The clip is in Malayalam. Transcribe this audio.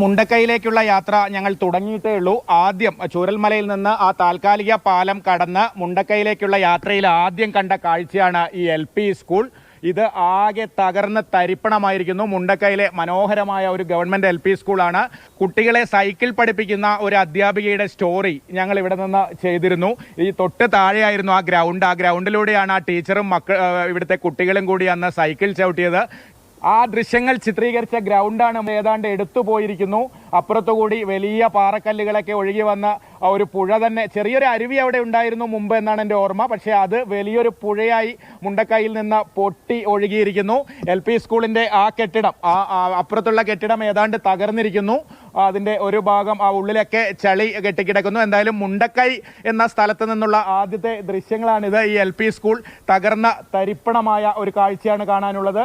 മുണ്ടക്കൈയിലേക്കുള്ള യാത്ര ഞങ്ങൾ തുടങ്ങിയിട്ടേ ഉള്ളൂ. ആദ്യം ചൂരൽമലയിൽ നിന്ന് ആ താൽക്കാലിക പാലം കടന്ന് മുണ്ടക്കൈയിലേക്കുള്ള യാത്രയിൽ ആദ്യം കണ്ട കാഴ്ചയാണ് ഈ എൽ സ്കൂൾ. ഇത് ആകെ തകർന്ന് തരിപ്പണമായിരിക്കുന്നു. മുണ്ടക്കൈയിലെ മനോഹരമായ ഒരു ഗവൺമെന്റ് എൽ പി സ്കൂളാണ്. കുട്ടികളെ സൈക്കിൾ പഠിപ്പിക്കുന്ന ഒരു അധ്യാപികയുടെ സ്റ്റോറി ഞങ്ങൾ ഇവിടെ നിന്ന് ചെയ്തിരുന്നു. ഈ തൊട്ട് താഴെയായിരുന്നു ആ ഗ്രൗണ്ട്. ആ ഗ്രൗണ്ടിലൂടെയാണ് ആ ടീച്ചറും മക്ക ഇവിടുത്തെ കുട്ടികളും കൂടി അന്ന് സൈക്കിൾ ചവിട്ടിയത്. ആ ദൃശ്യങ്ങൾ ചിത്രീകരിച്ച ഗ്രൗണ്ടാണ് ഏതാണ്ട് എടുത്തു പോയിരിക്കുന്നു അപ്പുറത്തുകൂടി വലിയ പാറക്കല്ലുകളൊക്കെ ഒഴുകി വന്ന ഒരു പുഴ തന്നെ ചെറിയൊരു അരുവി അവിടെ ഉണ്ടായിരുന്നു മുമ്പ് എന്നാണ് എന്റെ ഓർമ്മ. പക്ഷേ അത് വലിയൊരു പുഴയായി മുണ്ടക്കൈയിൽ നിന്ന് പൊട്ടി ഒഴുകിയിരിക്കുന്നു. എൽ പി സ്കൂളിന്റെ ആ കെട്ടിടം ആ അപ്പുറത്തുള്ള കെട്ടിടം ഏതാണ്ട് തകർന്നിരിക്കുന്നു. അതിന്റെ ഒരു ഭാഗം ആ ഉള്ളിലൊക്കെ ചളി കെട്ടിക്കിടക്കുന്നു. എന്തായാലും മുണ്ടക്കൈ എന്ന സ്ഥലത്ത് നിന്നുള്ള ആദ്യത്തെ ദൃശ്യങ്ങളാണിത്. ഈ എൽ പി സ്കൂൾ തകർന്ന തരിപ്പണമായ ഒരു കാഴ്ചയാണ് കാണാനുള്ളത്.